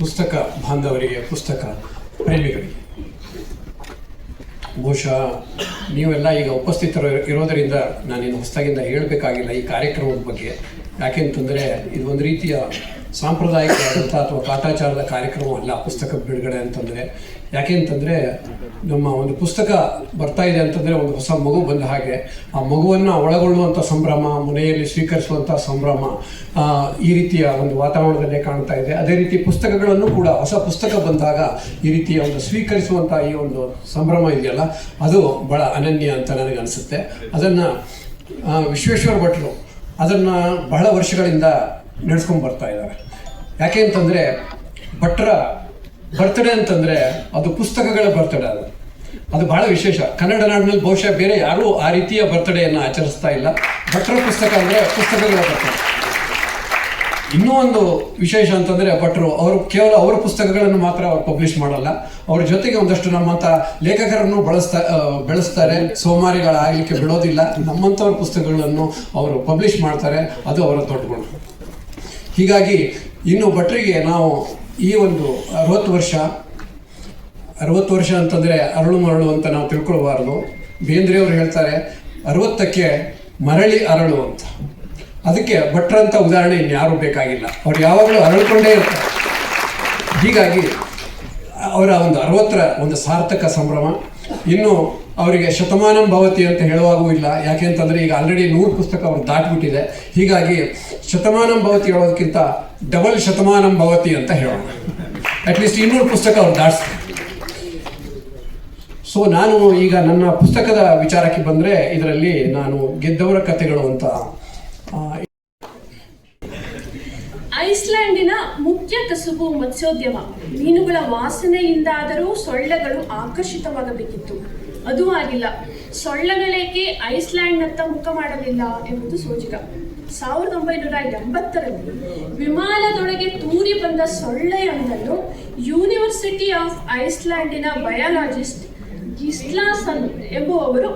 ಪುಸ್ತಕ ಬಾಂಧವರಿಗೆ, ಪುಸ್ತಕ ಪ್ರೇಮಿಗಳಿಗೆ. ಬಹುಶಃ ನೀವೆಲ್ಲ ಈಗ ಉಪಸ್ಥಿತರು ಇರೋದರಿಂದ ನಾನೇನು ಹೊಸದಾಗಿಂದ ಹೇಳಬೇಕಾಗಿಲ್ಲ ಈ ಕಾರ್ಯಕ್ರಮದ ಬಗ್ಗೆ. ಯಾಕೆಂತಂದರೆ ಇದು ಒಂದು ರೀತಿಯ ಸಾಂಪ್ರದಾಯಿಕವಾದಂಥ ಅಥವಾ ಕಾಟಾಚಾರದ ಕಾರ್ಯಕ್ರಮ ಅಲ್ಲ, ಪುಸ್ತಕ ಬಿಡುಗಡೆ ಅಂತಂದರೆ. ಯಾಕೆಂತಂದರೆ ನಮ್ಮ ಒಂದು ಪುಸ್ತಕ ಬರ್ತಾ ಇದೆ ಅಂತಂದರೆ ಒಂದು ಹೊಸ ಮಗು ಬಂದ ಹಾಗೆ. ಆ ಮಗುವನ್ನು ಒಳಗೊಳ್ಳುವಂಥ ಸಂಭ್ರಮ, ಮನೆಯಲ್ಲಿ ಸ್ವೀಕರಿಸುವಂಥ ಸಂಭ್ರಮ ಈ ರೀತಿಯ ಒಂದು ವಾತಾವರಣದಲ್ಲೇ ಕಾಣ್ತಾ ಇದೆ. ಅದೇ ರೀತಿ ಪುಸ್ತಕಗಳನ್ನು ಕೂಡ ಹೊಸ ಪುಸ್ತಕ ಬಂದಾಗ ಈ ರೀತಿಯ ಒಂದು ಸ್ವೀಕರಿಸುವಂಥ ಈ ಒಂದು ಸಂಭ್ರಮ ಇದೆಯಲ್ಲ, ಅದು ಬಹಳ ಅನನ್ಯ ಅಂತ ನನಗೆ ಅನಿಸುತ್ತೆ ಅದನ್ನು ವಿಶ್ವೇಶ್ವರ ಭಟ್ರು ಅದನ್ನು ಬಹಳ ವರ್ಷಗಳಿಂದ ನಡೆಸ್ಕೊಂಡು ಬರ್ತಾ ಇದ್ದಾರೆ. ಯಾಕೆ ಅಂತಂದರೆ ಭಟ್ರ ಬರ್ತಡೇ ಅಂತಂದರೆ ಅದು ಪುಸ್ತಕಗಳ ಬರ್ತಡೇ ಅದು. ಅದು ಬಹಳ ವಿಶೇಷ. ಕನ್ನಡ ನಾಡಿನಲ್ಲಿ ಬಹುಶಃ ಬೇರೆ ಯಾರೂ ಆ ರೀತಿಯ ಬರ್ತಡೇಯನ್ನು ಆಚರಿಸ್ತಾ ಇಲ್ಲ. ಭಟ್ರ ಪುಸ್ತಕ ಅಂದರೆ ಪುಸ್ತಕಗಳ ಬರ್ತಡೇ ಇನ್ನೂ ಒಂದು ವಿಶೇಷ ಅಂತಂದರೆ ಭಟ್ರು, ಅವರು ಕೇವಲ ಅವರ ಪುಸ್ತಕಗಳನ್ನು ಮಾತ್ರ ಅವ್ರು ಪಬ್ಲಿಷ್ ಮಾಡಲ್ಲ. ಅವ್ರ ಜೊತೆಗೆ ಒಂದಷ್ಟು ನಮ್ಮಂಥ ಲೇಖಕರನ್ನು ಬಳಸ್ತಾ ಬೆಳೆಸ್ತಾರೆ. ಸೋಮಾರಿಗಳಾಗಲಿಕ್ಕೆ ಬಿಡೋದಿಲ್ಲ. ನಮ್ಮಂಥವ್ರ ಪುಸ್ತಕಗಳನ್ನು ಅವರು ಪಬ್ಲಿಷ್ ಮಾಡ್ತಾರೆ. ಅದು ಅವರ ದೊಡ್ಡ ಗುಣ ಹೀಗಾಗಿ ಇನ್ನು ಭಟ್ರಿಗೆ ನಾವು ಈ ಒಂದು ಅರವತ್ತು ವರ್ಷ ಅರವತ್ತು ವರ್ಷ ಅಂತಂದರೆ ಅರಳು ಮರಳು ಅಂತ ನಾವು ತಿಳ್ಕೊಳ್ಬಾರ್ದು. ಬೇಂದ್ರೆಯವರು ಹೇಳ್ತಾರೆ, ಅರವತ್ತಕ್ಕೆ ಮರಳಿ ಅರಳು ಅಂತ. ಅದಕ್ಕೆ ಭಟ್ರಂಥ ಉದಾಹರಣೆ ಇನ್ಯಾರೂ ಬೇಕಾಗಿಲ್ಲ. ಅವ್ರು ಯಾವಾಗಲೂ ಅರಳ್ಕೊಂಡೇ ಇರ್ತಾರೆ. ಹೀಗಾಗಿ ಅವರ ಒಂದು ಅರವತ್ತರ ಒಂದು ಸಾರ್ಥಕ ಸಂಭ್ರಮ. ಇನ್ನು ಅವರಿಗೆ ಶತಮಾನಂ ಭವತಿ ಅಂತ ಹೇಳುವಾಗೂ ಇಲ್ಲ. ಯಾಕೆ ಅಂತಂದರೆ ಈಗ ಆಲ್ರೆಡಿ ನೂರು ಪುಸ್ತಕ ಅವ್ರು ದಾಟ್ಬಿಟ್ಟಿದೆ. ಹೀಗಾಗಿ ಶತಮಾನಂ ಭವತಿ ಹೇಳೋದಕ್ಕಿಂತ ಡಬಲ್ ಶತಮಾನಂ ಭವತಿ ಅಂತ ಹೇಳೋಣ. ಅಟ್ಲೀಸ್ಟ್ ಇನ್ನೂರು ಪುಸ್ತಕ ಅವ್ರು ದಾಟಿಸ್ತಾರೆ. ಸೊ ನಾನು ಈಗ ನನ್ನ ಪುಸ್ತಕದ ವಿಚಾರಕ್ಕೆ ಬಂದರೆ ಇದರಲ್ಲಿ ನಾನು ಗೆದ್ದವರ ಕಥೆಗಳು ಅಂತ ಆ, ಐಸ್ಲ್ಯಾಂಡಿನ ಮುಖ್ಯ ಕಸುಬು ಮತ್ಸ್ಯೋದ್ಯಮ. ಮೀನುಗಳ ವಾಸನೆಯಿಂದಾದರೂ ಸೊಳ್ಳೆಗಳು ಆಕರ್ಷಿತವಾಗಬೇಕಿತ್ತು. ಅದು ಆಗಿಲ್ಲ. ಸೊಳ್ಳೆಗಳೇಕೆ ಐಸ್ಲ್ಯಾಂಡ್ನತ್ತ ಮುಖ ಮಾಡಲಿಲ್ಲ ಎಂಬುದು ಸೋಜಿಗ. ಸಾವಿರದ ಒಂಬೈನೂರ ಎಂಬತ್ತರಲ್ಲಿ ವಿಮಾನದೊಳಗೆ ತೂರಿ ಬಂದ ಸೊಳ್ಳೆಯೊಂದನ್ನು ಯೂನಿವರ್ಸಿಟಿ ಆಫ್ ಐಸ್ಲ್ಯಾಂಡಿನ ಬಯಾಲಜಿಸ್ಟ್ ಗಿಸ್ಲಾಸನ್ ಎಂಬುವವರು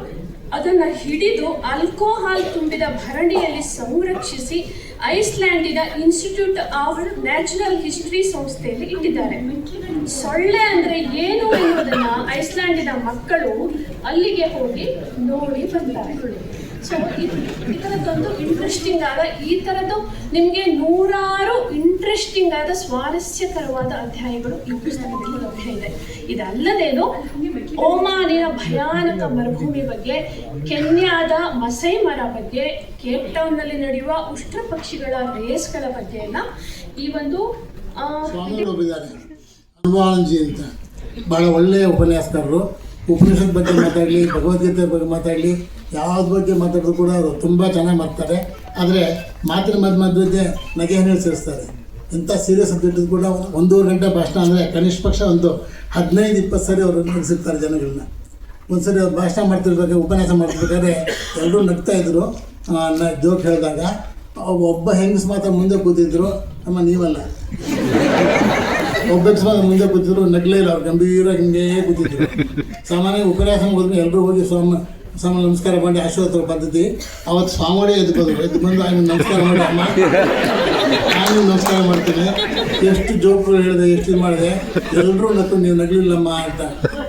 ಅದನ್ನು ಹಿಡಿದು ಆಲ್ಕೋಹಾಲ್ ತುಂಬಿದ ಭರಣಿಯಲ್ಲಿ ಸಂರಕ್ಷಿಸಿ ಐಸ್ಲ್ಯಾಂಡಿನ ಇನ್ಸ್ಟಿಟ್ಯೂಟ್ ಆಫ್ ನ್ಯಾಚುರಲ್ ಹಿಸ್ಟ್ರಿ ಸಂಸ್ಥೆಯಲ್ಲಿ ಇಟ್ಟಿದ್ದಾರೆ. ಸೊಳ್ಳೆ ಅಂದ್ರೆ ಏನು ಎನ್ನುವುದನ್ನ ಐಸ್ಲ್ಯಾಂಡಿನ ಮಕ್ಕಳು ಅಲ್ಲಿಗೆ ಹೋಗಿ ನೋಡಿ ಬಂದಿದ್ದಾರೆ ಸೊ ಈ ಥರದ್ದೊಂದು ಇಂಟ್ರೆಸ್ಟಿಂಗ್ ಆದ ಈ ಥರದ್ದು ನಿಮಗೆ ನೂರಾರು ಇಂಟ್ರೆಸ್ಟಿಂಗ್ ಆದ ಸ್ವಾರಸ್ಯಕರವಾದ ಅಧ್ಯಾಯಗಳು ಈ ಪುಸ್ತಕದಲ್ಲಿ ಲಭ್ಯ ಇದೆ. ಇದಲ್ಲದೇನು ಓಮಾನಿನ ಭಯಾನಕ ಮರುಭೂಮಿ ಬಗ್ಗೆ, ಕೆನ್ಯಾದ ಮಸೈ ಮರ ಬಗ್ಗೆ, ಕೇಪ್ ಟೌನ್ನಲ್ಲಿ ನಡೆಯುವ ಉಷ್ಟ ಪಕ್ಷಿಗಳ ರೇಸ್ಗಳ ಬಗ್ಗೆ ಎಲ್ಲ ಈ ಒಂದು ಸ್ವಾಮಿಗಳು ಅಂತ. ಭಾಳ ಒಳ್ಳೆಯ ಉಪನ್ಯಾಸಕಾರರು ಉಪನಿಷತ್ ಬಗ್ಗೆ ಮಾತಾಡಲಿ, ಭಗವದ್ಗೀತೆ ಬಗ್ಗೆ ಮಾತಾಡಲಿ, ಯಾವ್ದು ಬಗ್ಗೆ ಮಾತಾಡಿದ್ರು ಕೂಡ ಅವರು ತುಂಬ ಚೆನ್ನಾಗಿ ಮಾಡ್ತಾರೆ. ಆದರೆ ಮಾತಿನ ಮಧ್ಯ ಮಧ್ಯೆ ನಗೆಯನ್ನು ಸೇರಿಸ್ತಾರೆ. ಇಂಥ ಸೀರಿಯಸ್ ಸಬ್ಜೆಕ್ಟ್ ಕೂಡ ಒಂದೂವರೆ ಗಂಟೆ ಭಾಷಣ ಅಂದರೆ ಕನಿಷ್ಠ ಪಕ್ಷ ಒಂದು ಹದಿನೈದು, ಇಪ್ಪತ್ತು ಸರಿ ಅವರು ನಡೆಸಿರ್ತಾರೆ ಜನಗಳನ್ನ. ಒಂದು ಸರಿ ಅವ್ರು ಭಾಷಣ ಮಾಡ್ತಿರ್ಬೇಕಾದ್ರೆ, ಉಪನ್ಯಾಸ ಮಾಡ್ತಿರ್ಬೇಕಾದ್ರೆ ಎಲ್ಲರೂ ನಗ್ತಾ ಇದ್ರು. ಜೋಕ್ ಹೇಳಿದಾಗ ಒಬ್ಬ ಹೆಂಗಸ್ ಮಾತ್ರ ಮುಂದೆ ಕೂತಿದ್ರು, ನಮ್ಮ ನೀವಲ್ಲ. ಒಬ್ಬ ಮಾತ್ರ ಮುಂದೆ ಕೂತಿದ್ರು, ನಗ್ಲೇ ಇಲ್ಲ ಅವ್ರು, ಗಂಭೀರವಾಗಿ ಹಿಂಗೇ ಕೂತಿದ್ರು. ಸಾಮಾನ್ಯ ಉಪನ್ಯಾಸ ಹೋದ್ರೆ ಎಲ್ಲರೂ ಹೋಗಿ ಸ್ವಾಮಿ ಸ್ವಾಮಿ ನಮಸ್ಕಾರ ಮಾಡಿ ಆಶೀರ್ವಾದ ಪದ್ಧತಿ ಅವತ್ತು ಸ್ವಾಮಿ ಎದ್ದು ಎದ್ದು ಬಂದು ಆಮೇಲೆ ನಮಸ್ಕಾರ ಮಾಡಿ ಅಮ್ಮ. ನಾನು ನಮಸ್ಕಾರ ಮಾಡ್ತೀನಿ. ಎಷ್ಟು ಜೋಕ್ಗಳು ಹೇಳಿದೆ ಎಷ್ಟು ಇದು ಮಾಡಿದೆ ಎಲ್ಲರೂ ನಕ್ಕು ನೀವು ನಗಲಿಲ್ಲಮ್ಮ ಅಂತ.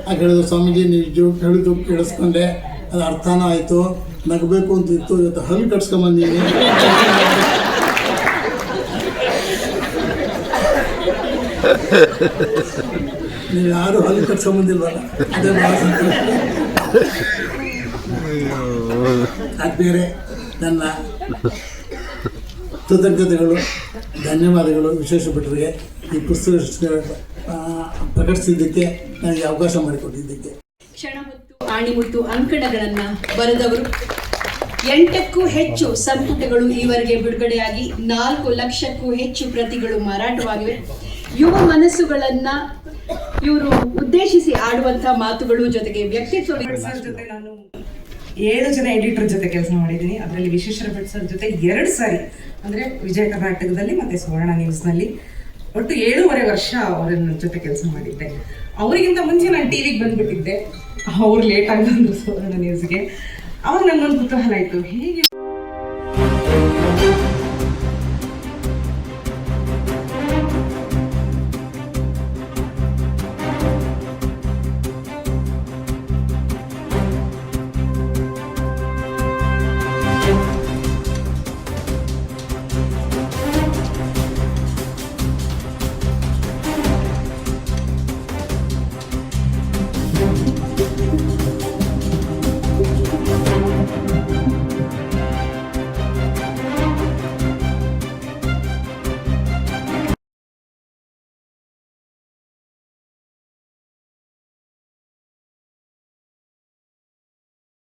ಆ ಹೇಳಿದ್ರು ಸ್ವಾಮೀಜಿ ನೀವು ಜೋಕ್ ಹೇಳಿದ್ದು ಕೇಳಿಸ್ಕೊಂಡೆ ಅದು ಅರ್ಥನೂ ಆಯಿತು. ನಗಬೇಕು ಅಂತ ಇತ್ತು ಇವತ್ತು ಹಲ್ಲು ಕಟ್ಸ್ಕೊಂಬಂದೀನಿ. ನೀವು ಯಾರು ಹಲ್ಲು ಕಟ್ಸ್ಕೊಂಬಂದಿಲ್ವಲ್ಲ? ಅದೇ ಭಾಳ ಸಂತೋಷ. ಅದು ಬೇರೆ. ನನ್ನ ಕೃತಜ್ಞತೆಗಳು ಧನ್ಯವಾದಗಳು ವಿಶೇಷ ಭಟ್ರಿಗೆ ಈ ಪುಸ್ತಕ ಪ್ರಕಟಿಸಿದ್ದಕ್ಕೆ ನನಗೆ ಅವಕಾಶ ಮಾಡಿಕೊಟ್ಟಿದ್ದಕ್ಕೆ. ಕ್ಷಣ ಮತ್ತು ಆಣಿಮುತ್ತು ಅಂಕಣಗಳನ್ನ ಬರೆದವರು. ಎಂಟಕ್ಕೂ ಹೆಚ್ಚು ಸಂಪುಟಗಳು ಈವರೆಗೆ ಬಿಡುಗಡೆಯಾಗಿ ನಾಲ್ಕು ಲಕ್ಷಕ್ಕೂ ಹೆಚ್ಚು ಪ್ರತಿಗಳು ಮಾರಾಟವಾಗಿವೆ. ಯುವ ಮನಸ್ಸುಗಳನ್ನ ಇವರು ಉದ್ದೇಶಿಸಿ ಆಡುವಂತಹ ಮಾತುಗಳು ಜೊತೆಗೆ ವ್ಯಕ್ತಿತ್ವ ಜೊತೆ ನಾನು ಏಳು ಜನ ಎಡಿಟರ್ ಜೊತೆ ಕೆಲಸ ಮಾಡಿದ್ದೀನಿ. ಅದರಲ್ಲಿ ವಿಶೇಷ ಭಟ್ ಸರ್ ಜೊತೆ ಎರಡು ಸಾರಿ. ಅಂದರೆ ವಿಜಯ ಕರ್ನಾಟಕದಲ್ಲಿ ಮತ್ತು ಸುವರ್ಣ ನ್ಯೂಸ್ನಲ್ಲಿ ಒಟ್ಟು ಏಳೂವರೆ ವರ್ಷ ಅವರ ಜೊತೆ ಕೆಲಸ ಮಾಡಿದ್ದೆ. ಅವರಿಗಿಂತ ಮುಂಚೆ ನಾನು ಟಿ ವಿಗೆ ಬಂದುಬಿಟ್ಟಿದ್ದೆ. ಅವ್ರು ಲೇಟಾಗಿ ಬಂದರು ಸುವರ್ಣ ನ್ಯೂಸ್ಗೆ ಅವಾಗ ನನಗೊಂದು ಕುತೂಹಲ ಆಯಿತು ಹೇಗೆ